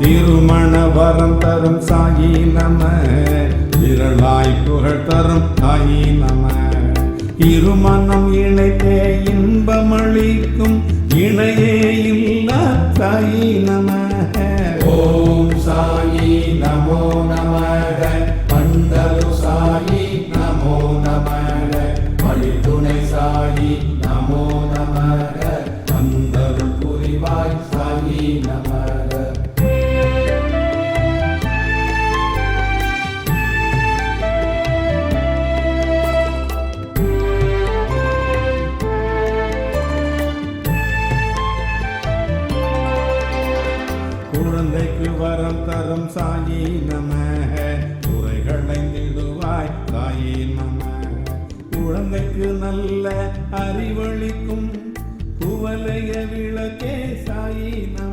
திருமண வரம் தரும் சாயி நம. விரலாய் புகழ் தரும் தாயி நம. இருமனம் இணைத்தே இன்பமளிக்கும் இணையே இல்ல தாயி நம. ஓம் சாயி நமோ நமக. மண்டலு சாயி நமோ நமக. வழித்துணை சாயி நமோ நமக. மந்தருள் புரிவாய் சாயி நம. குழந்தைக்கு வரம் தரும் சாயி நம. குறைகளை நிடுவாய் தாயி நம. குழந்தைக்கு நல்ல அறிவளிக்கும். குவலைய விளக்கே சாயி நம.